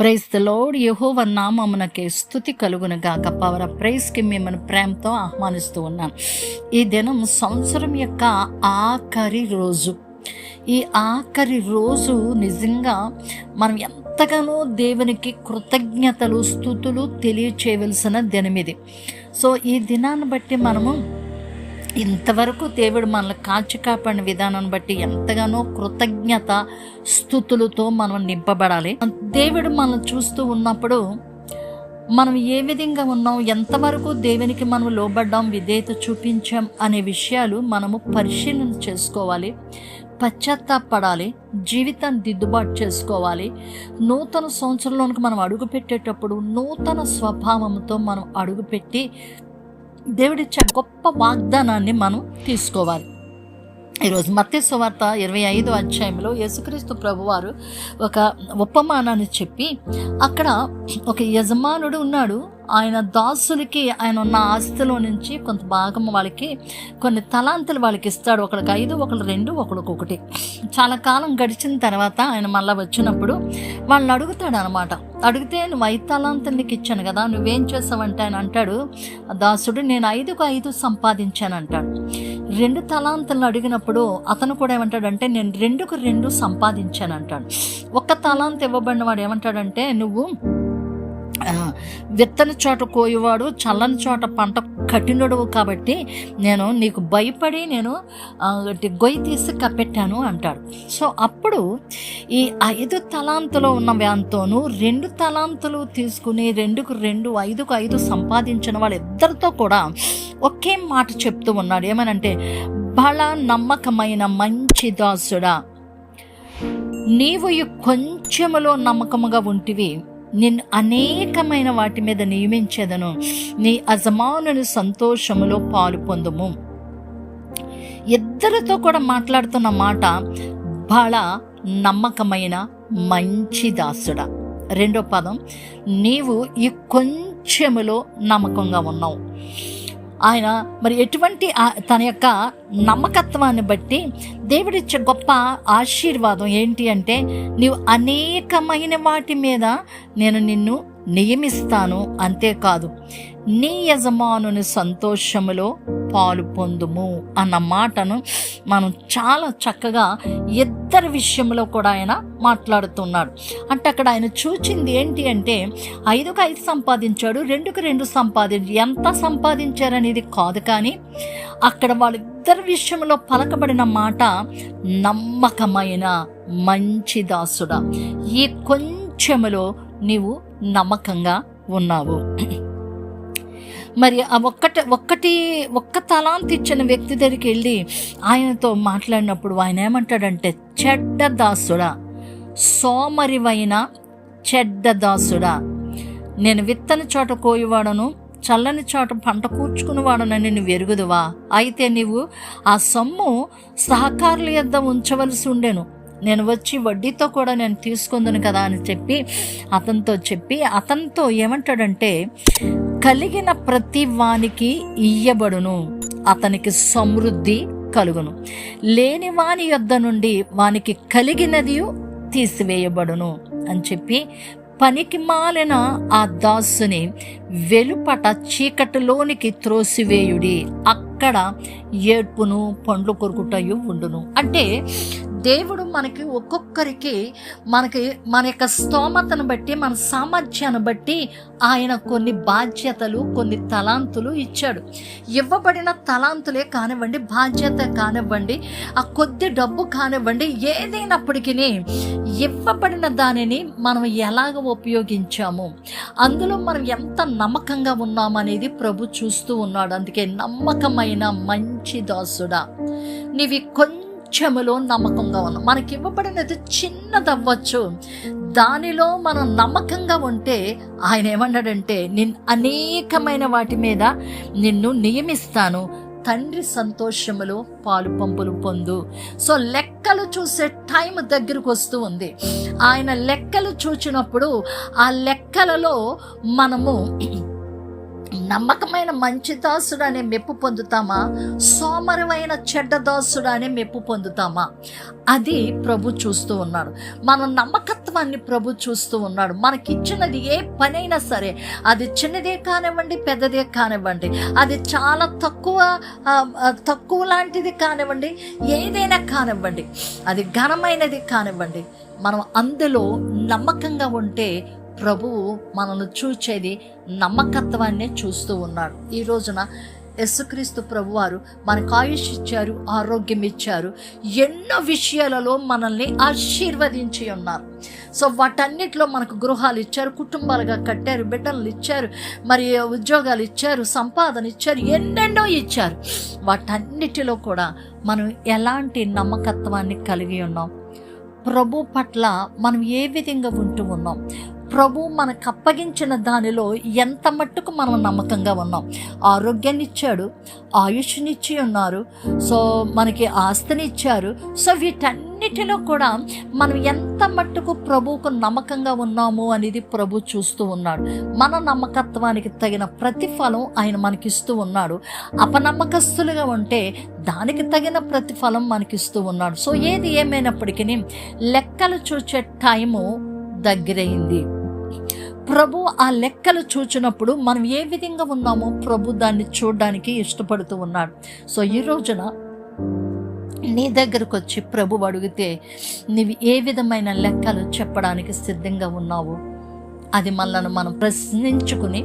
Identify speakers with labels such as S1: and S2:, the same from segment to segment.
S1: Praise the load యహోవ నామమునకే స్థుతి కలుగును గాక. పవర్ ప్రైజ్కి మిమ్మల్ని ప్రేమతో ఆహ్వానిస్తూ ఉన్నాను ఈ దినం సంవత్సరం యొక్క ఆఖరి రోజు. ఈ ఆఖరి రోజు నిజంగా మనం ఎంతగానో దేవునికి కృతజ్ఞతలు స్థుతులు తెలియచేయవలసిన దినం ఇది సో ఈ దినాన్ని బట్టి మనము ఇంతవరకు దేవుడు మనల్ని కాచి కాపాడిన విధానం బట్టి ఎంతగానో కృతజ్ఞత స్థుతులతో మనం నింపబడాలి. దేవుడు మనల్ని చూస్తూ ఉన్నప్పుడు మనం ఏ విధంగా ఉన్నాం ఎంతవరకు దేవునికి మనం లోబడ్డాం విధేయత చూపించాం అనే విషయాలు మనము పరిశీలన చేసుకోవాలి పశ్చాత్తాపడాలి జీవితాన్ని దిద్దుబాటు చేసుకోవాలి. నూతన సంవత్సరంలోనికి మనం అడుగు పెట్టేటప్పుడు నూతన స్వభావంతో మనం అడుగుపెట్టి దేవుడిచ్చే గొప్ప వాగ్దానాన్ని మనం తీసుకోవాలి. ఈరోజు మత్స్య వార్త ఇరవై ఐదు అధ్యాయంలో యేసుక్రీస్తు ప్రభువారు ఒక ఉపమానాన్ని చెప్పి అక్కడ ఒక యజమానుడు ఉన్నాడు. ఆయన దాసులకి ఆయన ఉన్న ఆస్తిలో నుంచి కొంత భాగం వాళ్ళకి కొన్ని తలాంతులు వాళ్ళకి ఇస్తాడు. ఒకరికి ఐదు ఒకరు రెండు ఒకరికొకటి చాలా కాలం గడిచిన తర్వాత ఆయన మళ్ళీ వచ్చినప్పుడు వాళ్ళని అడుగుతాడు అనమాట అడిగితే నువ్వు ఐదు తలాంతులు నీకు ఇచ్చాను కదా నువ్వేం చేసావంటే ఆయన అంటాడు. దాసుడు నేను ఐదుకు ఐదు సంపాదించాను అంటాడు రెండు తలాంతులను అడిగినప్పుడు అతను కూడా ఏమంటాడంటే నేను రెండుకు రెండు సంపాదించాను అంటాడు ఒక్క తలాంత ఇవ్వబడిన వాడు ఏమంటాడంటే నువ్వు విత్తన చోట కోయవాడు చల్లని చోట పంట కఠినుడు కాబట్టి నేను నీకు భయపడి నేను గొయ్యి తీసి కప్పెట్టాను అంటాడు. సో అప్పుడు ఈ ఐదు తలాంతులు ఉన్న వ్యాంతోను రెండు తలాంతులు తీసుకుని రెండుకు రెండు ఐదుకు ఐదు సంపాదించిన వాళ్ళిద్దరితో కూడా ఒకే మాట చెప్తూ ఉన్నాడు. ఏమనంటే బల నమ్మకమైన మంచి దాసుడా నీవు ఈ కొంచెములో నమ్మకముగా ఉంటివి. నిన్ను అనేకమైన వాటి మీద నియమించేదను. నీ అజమానుని సంతోషములో పాలు పొందుము. ఇద్దరితో కూడా మాట్లాడుతున్న మాట బల నమ్మకమైన మంచి దాసుడా. రెండో పదం నీవు ఈ కొంచెములో నమ్మకంగా ఉన్నావు. ఆయన మరి ఎటువంటి తన యొక్క నమ్మకత్వాన్ని బట్టి దేవుడిచ్చే గొప్ప ఆశీర్వాదం ఏంటి అంటే నీవు అనేకమైన వాటి మీద నేను నిన్ను నియమిస్తాను అంతేకాదు నీ యజమానుని సంతోషములో పాలు పొందుము అన్న మాటను మనం చాలా చక్కగా ఇద్దరి విషయంలో కూడా ఆయన మాట్లాడుతున్నాడు. అంటే అక్కడ ఆయన చూచింది ఏంటి అంటే ఐదుకు ఐదు సంపాదించాడు రెండుకు రెండు సంపాదించి ఎంత సంపాదించారనేది కాదు కానీ అక్కడ వాళ్ళిద్దరి విషయంలో పలకబడిన మాట నమ్మకమైన మంచి దాసుడా. ఈ కొంచెములో నీవు నమ్మకంగా ఉన్నావు. మరి ఆ ఒక్కటి ఒక్కటి ఒక్క తలాంతి ఇచ్చిన వ్యక్తి దగ్గరికి వెళ్ళి ఆయనతో మాట్లాడినప్పుడు ఆయన ఏమంటాడంటే చెడ్డ దాసుడా సోమరివైన చెడ్డ దాసుడా. నేను విత్తని చోట కోయివాడను చల్లని చోట పంట కూర్చుకునేవాడనని నువ్వు ఎరుగుదువా? అయితే నీవు ఆ సొమ్ము సహకారుల యొద్ద ఉంచవలసి ఉండేను. నేను వచ్చి వడ్డీతో కూడా నేను తీసుకుందును కదా అని చెప్పి అతనితో చెప్పి అతనితో ఏమంటాడంటే కలిగిన ప్రతి వానికి ఇయ్యబడును అతనికి సమృద్ధి కలుగును. లేని వాని యొద్ద నుండి వానికి కలిగినది తీసివేయబడును అని చెప్పి పనికి మాలిన ఆ దాసుని వెలుపట చీకటిలోనికి త్రోసివేయుడి. అక్కడ ఏడ్పును పండ్లు కొరుకుటయు ఉండును. అంటే దేవుడు మనకి ఒక్కొక్కరికి మనకి మన యొక్క స్తోమతను బట్టి మన సామర్థ్యాన్ని బట్టి ఆయన కొన్ని బాధ్యతలు కొన్ని తలాంతులు ఇచ్చాడు. ఇవ్వబడిన తలాంతులే కానివ్వండి బాధ్యత కానివ్వండి ఆ కొద్ది డబ్బు కానివ్వండి ఏదైనప్పటికీ ఇవ్వబడిన దానిని మనం ఎలాగ ఉపయోగించాము? అందులో మనం ఎంత నమ్మకంగా ఉన్నామనేది ప్రభు చూస్తూ ఉన్నాడు. అందుకే నమ్మకమైన మంచి దాసుడా. నీవి కొంచెములో నమ్మకంగా ఉన్నాం. మనకి ఇవ్వబడినది చిన్నదవ్వచ్చు. దానిలో మనం నమ్మకంగా ఉంటే ఆయన ఏమన్నాడంటే నిన్ అనేకమైన వాటి మీద నిన్ను నియమిస్తాను. తండ్రి సంతోషములో పాలు పంపులు పొందు. సో లెక్కలు చూసే టైం దగ్గరకు వస్తూ ఉంది. ఆయన లెక్కలు చూచినప్పుడు ఆ లెక్కలలో మనము నమ్మకమైన మంచి దాసుడు అనే మెప్పు పొందుతామా? సోమరమైన చెడ్డ దాసుడు అనే మెప్పు పొందుతామా? అది ప్రభు చూస్తూ ఉన్నాడు. మన నమ్మకత్వాన్ని ప్రభు చూస్తూ ఉన్నాడు. మనకిచ్చినది ఏ పనైనా సరే అది చిన్నదే కానివ్వండి పెద్దదే కానివ్వండి అది చాలా తక్కువ తక్కువ లాంటిది కానివ్వండి ఏదైనా కానివ్వండి అది ఘనమైనది కానివ్వండి మనం అందులో నమ్మకంగా ఉంటే ప్రభువు మనల్ని చూచేది నమ్మకత్వాన్నే చూస్తూ ఉన్నాడు ఈ రోజున యేసుక్రీస్తు ప్రభువారు మనకు ఆయుష్ ఇచ్చారు ఆరోగ్యం ఇచ్చారు ఎన్నో విషయాలలో మనల్ని ఆశీర్వదించి ఉన్నారు. సో వాటన్నిటిలో మనకు గృహాలు ఇచ్చారు కుటుంబాలుగా కట్టారు బిడ్డలు ఇచ్చారు మరి ఉద్యోగాలు ఇచ్చారు సంపాదన ఇచ్చారు ఎన్నెన్నో ఇచ్చారు. వాటన్నిటిలో కూడా మనం ఎలాంటి నమ్మకత్వాన్ని కలిగి ఉన్నాం? ప్రభు పట్ల మనం ఏ విధంగా ఉంటూ ఉన్నాం? ప్రభు మనకు అప్పగించిన దానిలో ఎంత మట్టుకు మనం నమ్మకంగా ఉన్నాం? ఆరోగ్యాన్ని ఇచ్చాడు ఆయుష్నిచ్చి ఉన్నారు సో మనకి ఆస్తిని ఇచ్చారు సో వీటన్నిటిలో కూడా మనం ఎంత మట్టుకు ప్రభువుకు నమ్మకంగా ఉన్నాము అనేది ప్రభు చూస్తూ ఉన్నాడు. మన నమ్మకత్వానికి తగిన ప్రతిఫలం ఆయన మనకిస్తూ ఉన్నాడు. అపనమ్మకస్తులుగా ఉంటే దానికి తగిన ప్రతిఫలం మనకిస్తూ ఉన్నాడు. సో ఏది ఏమైనప్పటికీ లెక్కలు చూచే టైము దగ్గరైంది. ప్రభు ఆ లెక్కలు చూచినప్పుడు మనం ఏ విధంగా ఉన్నామో ప్రభు దాన్ని చూడడానికి ఇష్టపడుతూ ఉన్నాడు. సో ఈ రోజున నీ దగ్గరకు వచ్చి ప్రభు అడిగితే నీవు ఏ విధమైన లెక్కలు చెప్పడానికి సిద్ధంగా ఉన్నావు? అది మనల్ని మనం ప్రశ్నించుకుని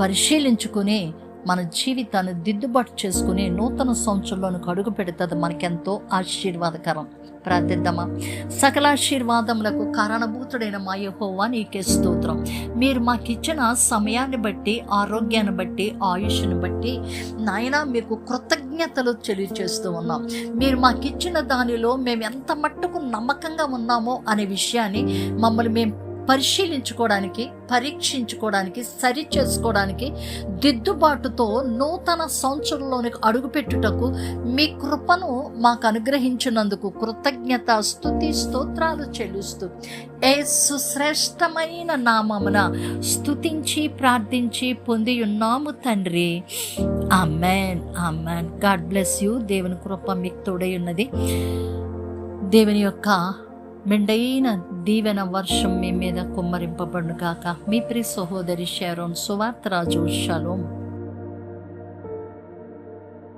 S1: పరిశీలించుకుని మన జీవితాన్ని దిద్దుబాటు చేసుకుని నూతన సంవత్సరంలోనికి అడుగు పెడుతుంది. మనకెంతో ఆశీర్వాదకరం. ప్రార్థిద్దామా? సకలాశీర్వాదములకు కారణభూతుడైన మా యహోవా నీకే స్తోత్రం. మీరు మాకు ఇచ్చిన సమయాన్ని బట్టి ఆరోగ్యాన్ని బట్టి ఆయుష్ని బట్టి నాయన మీకు కృతజ్ఞతలు తెలియచేస్తూ ఉన్నాం. మీరు మాకు ఇచ్చిన దానిలో మేము ఎంత మట్టుకు నమ్మకంగా ఉన్నామో అనే విషయాన్ని మమ్మల్ని మేము పరిశీలించుకోవడానికి పరీక్షించుకోవడానికి సరి చేసుకోవడానికి దిద్దుబాటుతో నూతన సంవత్సరంలోనికి అడుగుపెట్టుటకు మీ కృపను మాకు అనుగ్రహించినందుకు కృతజ్ఞత స్థుతి స్తోత్రాలు చెల్లిస్తూ ఏ సుశ్రేష్టమైన నామమున స్థుతించి ప్రార్థించి పొంది ఉన్నాము తండ్రి. Amen. Amen. God bless you. దేవుని కృప మీకు తోడై ఉన్నది. దేవుని యొక్క మెండైన దీవెన వర్షం మీ మీద కుమ్మరింపబడుగాక మీ ప్రి సహోదరి షారోన్ సువార్తరాజు షలోం.